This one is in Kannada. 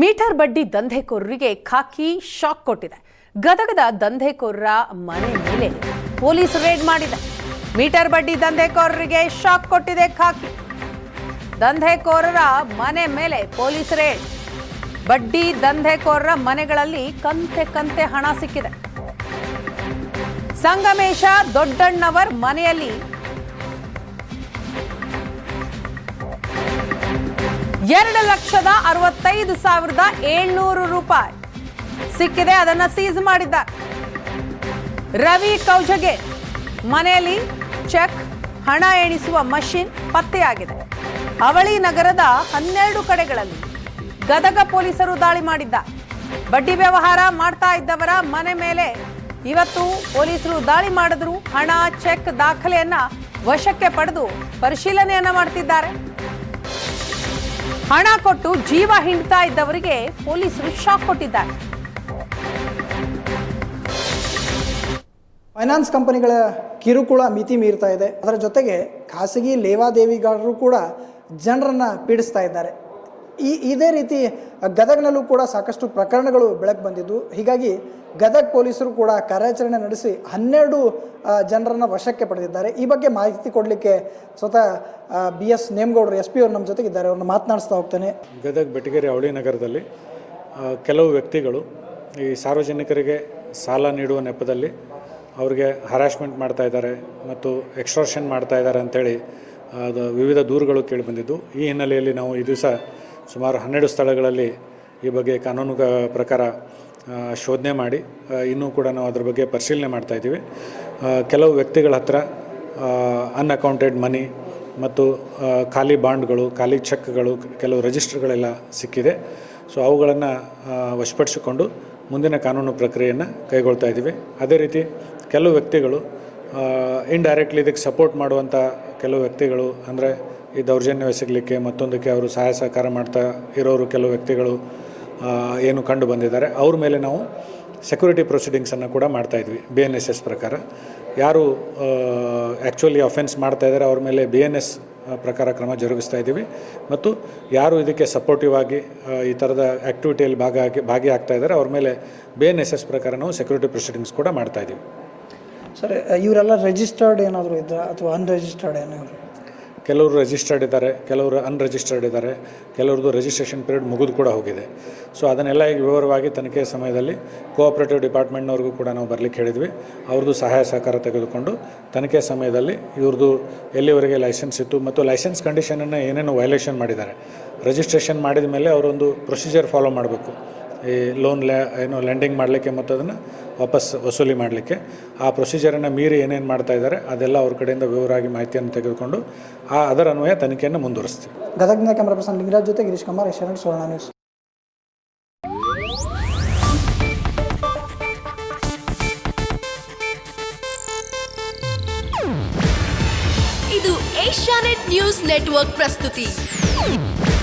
ಮೀಟರ್ ಬಡ್ಡಿ ದಂಧೆಕೋರರಿಗೆ ಖಾಕಿ ಶಾಕ್ ಕೊಟ್ಟಿದೆ. ಗದಗದ ದಂಧೆಕೋರರ ಮನೆ ಮೇಲೆ ಪೊಲೀಸ್ ರೇಡ್ ಮಾಡಿದೆ. ಮೀಟರ್ ಬಡ್ಡಿ ದಂಧೆಕೋರರಿಗೆ ಶಾಕ್ ಕೊಟ್ಟಿದೆ ಖಾಕಿ. ದಂಧೆಕೋರರ ಮನೆ ಮೇಲೆ ಪೊಲೀಸ್ ರೇಡ್. ಬಡ್ಡಿ ದಂಧೆಕೋರರ ಮನೆಗಳಲ್ಲಿ ಕಂತೆ ಕಂತೆ ಹಣ ಸಿಕ್ಕಿದೆ. ಸಂಗಮೇಶ ದೊಡ್ಡಣ್ಣವರ್ ಮನೆಯಲ್ಲಿ ಎರಡು ಲಕ್ಷದ ಅರವತ್ತೈದು ಸಾವಿರದ ಏಳ್ನೂರು ರೂಪಾಯಿ ಸಿಕ್ಕಿದೆ, ಅದನ್ನ ಸೀಸ್ ಮಾಡಿದ್ದಾರೆ. ರವಿ ಕೌಜಗೆ ಮನೆಯಲ್ಲಿ ಚೆಕ್, ಹಣ ಎಣಿಸುವ ಮಷಿನ್ ಪತ್ತೆಯಾಗಿದೆ. ಅವಳಿ ನಗರದ ಹನ್ನೆರಡು ಕಡೆಗಳಲ್ಲಿ ಗದಗ ಪೊಲೀಸರು ದಾಳಿ ಮಾಡಿದ್ದ ಬಡ್ಡಿ ವ್ಯವಹಾರ ಮಾಡ್ತಾ ಇದ್ದವರ ಮನೆ ಮೇಲೆ ಇವತ್ತು ಪೊಲೀಸರು ದಾಳಿ ಮಾಡಿದ್ರು. ಹಣ, ಚೆಕ್, ದಾಖಲೆಯನ್ನ ವಶಕ್ಕೆ ಪಡೆದು ಪರಿಶೀಲನೆಯನ್ನ ಮಾಡ್ತಿದ್ದಾರೆ. ಹಣ ಕೊಟ್ಟು ಜೀವ ಹಿಂಡ್ತಾ ಇದ್ದವರಿಗೆ ಪೊಲೀಸರು ಶಾಕ್ ಕೊಟ್ಟಿದ್ದಾರೆ. ಫೈನಾನ್ಸ್ ಕಂಪನಿಗಳ ಕಿರುಕುಳ ಮಿತಿ ಮೀರ್ತಾ ಇದೆ. ಅದರ ಜೊತೆಗೆ ಖಾಸಗಿ ಲೇವಾದೇವಿಗಾರರು ಕೂಡ ಜನರನ್ನು ಪೀಡಿಸ್ತಾ ಇದ್ದಾರೆ. ಈ ಇದೇ ರೀತಿ ಗದಗ್ನಲ್ಲೂ ಕೂಡ ಸಾಕಷ್ಟು ಪ್ರಕರಣಗಳು ಬೆಳಕು ಬಂದಿದ್ದು. ಹೀಗಾಗಿ ಗದಗ್ ಪೊಲೀಸರು ಕೂಡ ಕಾರ್ಯಾಚರಣೆ ನಡೆಸಿ ಹನ್ನೆರಡು ಜನರನ್ನು ವಶಕ್ಕೆ ಪಡೆದಿದ್ದಾರೆ. ಈ ಬಗ್ಗೆ ಮಾಹಿತಿ ಕೊಡಲಿಕ್ಕೆ ಸ್ವತಃ ಬಿ ಎಸ್ ನೇಮಗೌಡರು, ಎಸ್ ಪಿ ಅವರು ನಮ್ಮ ಜೊತೆಗಿದ್ದಾರೆ ಅವ್ರನ್ನ ಮಾತನಾಡಿಸ್ತಾ ಹೋಗ್ತೇನೆ. ಗದಗ ಬೆಟಗೇರಿ ಅವಳಿ ನಗರದಲ್ಲಿ ಕೆಲವು ವ್ಯಕ್ತಿಗಳು ಈ ಸಾರ್ವಜನಿಕರಿಗೆ ಸಾಲ ನೀಡುವ ನೆಪದಲ್ಲಿ ಅವರಿಗೆ ಹರಾಸ್ಮೆಂಟ್ ಮಾಡ್ತಾ ಇದ್ದಾರೆ ಮತ್ತು ಎಕ್ಸ್ಟ್ರಾಕ್ಷನ್ ಮಾಡ್ತಾ ಇದ್ದಾರೆ ಅಂಥೇಳಿ ಅದು ವಿವಿಧ ದೂರುಗಳು ಕೇಳಿಬಂದಿದ್ದು ಈ ಹಿನ್ನೆಲೆಯಲ್ಲಿ ನಾವು ಈ ದಿವಸ ಸುಮಾರು ಹನ್ನೆರಡು ಸ್ಥಳಗಳಲ್ಲಿ ಈ ಬಗ್ಗೆ ಕಾನೂನು ಪ್ರಕಾರ ಶೋಧನೆ ಮಾಡಿ ಇನ್ನೂ ಕೂಡ ನಾವು ಅದ್ರ ಬಗ್ಗೆ ಪರಿಶೀಲನೆ ಮಾಡ್ತಾ ಇದ್ದೀವಿ. ಕೆಲವು ವ್ಯಕ್ತಿಗಳ ಹತ್ರ ಅನ್ಅಕೌಂಟೆಡ್ ಮನಿ ಮತ್ತು ಖಾಲಿ ಬಾಂಡ್ಗಳು, ಖಾಲಿ ಚೆಕ್ಗಳು, ಕೆಲವು ರಿಜಿಸ್ಟರ್ಗಳೆಲ್ಲ ಸಿಕ್ಕಿದೆ. ಸೊ, ಅವುಗಳನ್ನು ವಶಪಡಿಸಿಕೊಂಡು ಮುಂದಿನ ಕಾನೂನು ಪ್ರಕ್ರಿಯೆಯನ್ನು ಕೈಗೊಳ್ತಾ ಇದ್ದೀವಿ. ಅದೇ ರೀತಿ ಕೆಲವು ವ್ಯಕ್ತಿಗಳು ಇಂಡೈರೆಕ್ಟ್ಲಿ ಇದಕ್ಕೆ ಸಪೋರ್ಟ್ ಮಾಡುವಂಥ ಕೆಲವು ವ್ಯಕ್ತಿಗಳು ಅಂದರೆ ಈ ದೌರ್ಜನ್ಯವೆಸಗಲಿಕ್ಕೆ ಮತ್ತೊಂದಕ್ಕೆ ಅವರು ಸಹಾಯ ಸಹಕಾರ ಮಾಡ್ತಾ ಇರೋರು ಕೆಲವು ವ್ಯಕ್ತಿಗಳು ಏನು ಕಂಡು ಬಂದಿದ್ದಾರೆ. ಅವ್ರ ಮೇಲೆ ನಾವು ಸೆಕ್ಯೂರಿಟಿ ಪ್ರೊಸೀಡಿಂಗ್ಸನ್ನು ಕೂಡ ಮಾಡ್ತಾ ಇದ್ವಿ ಬಿ ಎನ್ ಎಸ್ ಎಸ್ ಪ್ರಕಾರ. ಯಾರು ಆ್ಯಕ್ಚುಲಿ ಅಫೆನ್ಸ್ ಮಾಡ್ತಾ ಇದ್ದಾರೆ, ಅವ್ರ ಮೇಲೆ ಬಿ ಎನ್ ಎಸ್ ಪ್ರಕಾರ ಕ್ರಮ ಜರುಗಿಸ್ತಾ ಇದ್ದೀವಿ. ಮತ್ತು ಯಾರು ಇದಕ್ಕೆ ಸಪೋರ್ಟಿವ್ ಆಗಿ ಈ ಥರದ ಆ್ಯಕ್ಟಿವಿಟಿಯಲ್ಲಿ ಭಾಗ ಆಗಿ ಭಾಗಿಯಾಗ್ತಾ ಇದ್ದಾರೆ, ಅವ್ರ ಮೇಲೆ ಬಿ ಎನ್ ಎಸ್ ಎಸ್ ಪ್ರಕಾರ ನಾವು ಸೆಕ್ಯೂರಿಟಿ ಪ್ರೊಸೀಡಿಂಗ್ಸ್ ಕೂಡ ಮಾಡ್ತಾ ಇದ್ದೀವಿ. ಸರ್, ಇವರೆಲ್ಲ ರಿಜಿಸ್ಟರ್ಡ್ ಏನಾದರೂ ಇದ್ದರೆ ಅಥವಾ ಅನ್ರಿಜಿಸ್ಟರ್ಡ್ ಏನಾದರೂ? ಕೆಲವರು ರಿಜಿಸ್ಟರ್ಡ್ ಇದ್ದಾರೆ, ಕೆಲವರು ಅನ್ರಿಜಿಸ್ಟರ್ಡ್ ಇದ್ದಾರೆ ಕೆಲವ್ರದ್ದು ರಿಜಿಸ್ಟ್ರೇಷನ್ ಪೀರಿಯಡ್ ಮುಗಿದು ಕೂಡ ಹೋಗಿದೆ. ಸೊ ಅದನ್ನೆಲ್ಲ ಈಗ ವಿವರವಾಗಿ ತನಿಖೆ ಸಮಯದಲ್ಲಿ ಕೋಆಪರೇಟಿವ್ ಡಿಪಾರ್ಟ್ಮೆಂಟ್ನವ್ರಿಗೂ ಕೂಡ ನಾವು ಬರಲಿಕ್ಕೆ ಹೇಳಿದ್ವಿ. ಅವ್ರದ್ದು ಸಹಾಯ ಸಹಕಾರ ತೆಗೆದುಕೊಂಡು ತನಿಖೆ ಸಮಯದಲ್ಲಿ ಇವ್ರದ್ದು ಎಲ್ಲಿವರೆಗೆ ಲೈಸೆನ್ಸ್ ಇತ್ತು ಮತ್ತು ಲೈಸೆನ್ಸ್ ಕಂಡೀಷನನ್ನು ಏನೇನು ವೈಲೇಷನ್ ಮಾಡಿದ್ದಾರೆ. ರಿಜಿಸ್ಟ್ರೇಷನ್ ಮಾಡಿದ ಮೇಲೆ ಅವರೊಂದು ಪ್ರೊಸೀಜರ್ ಫಾಲೋ ಮಾಡಬೇಕು. ಈ ಲೋನ್ ಲ್ಯಾ ಏನು ಲ್ಯಾಂಡಿಂಗ್ ಮಾಡಲಿಕ್ಕೆ ಮತ್ತು ಅದನ್ನು ವಾಪಸ್ ವಸೂಲಿ ಮಾಡಲಿಕ್ಕೆ. ಆ ಪ್ರೊಸೀಜರನ್ನು ಮೀರಿ ಏನೇನು ಮಾಡ್ತಾ ಇದ್ದಾರೆ ಅದೆಲ್ಲ ಅವ್ರ ಕಡೆಯಿಂದ ವಿವರವಾಗಿ ಮಾಹಿತಿಯನ್ನು ತೆಗೆದುಕೊಂಡು ಆ ಅದರ ಅನ್ವಯ ತನಿಖೆಯನ್ನು ಮುಂದುವರಿಸ್ತೀವಿ. ಗದಗ್ನ ಕ್ಯಾಮ್ರಾ ಪರ್ಸನ್ ಲಿಂಗರಾಜ್ ಜೊತೆ ಗಿರೀಶ್ ಕುಮಾರ್ ಶರಣ್ ಸುವರ್ಣ ನ್ಯೂಸ್. ಇದು ಏಷ್ಯಾನೆಟ್ ನ್ಯೂಸ್ ನೆಟ್ವರ್ಕ್ ಪ್ರಸ್ತುತಿ.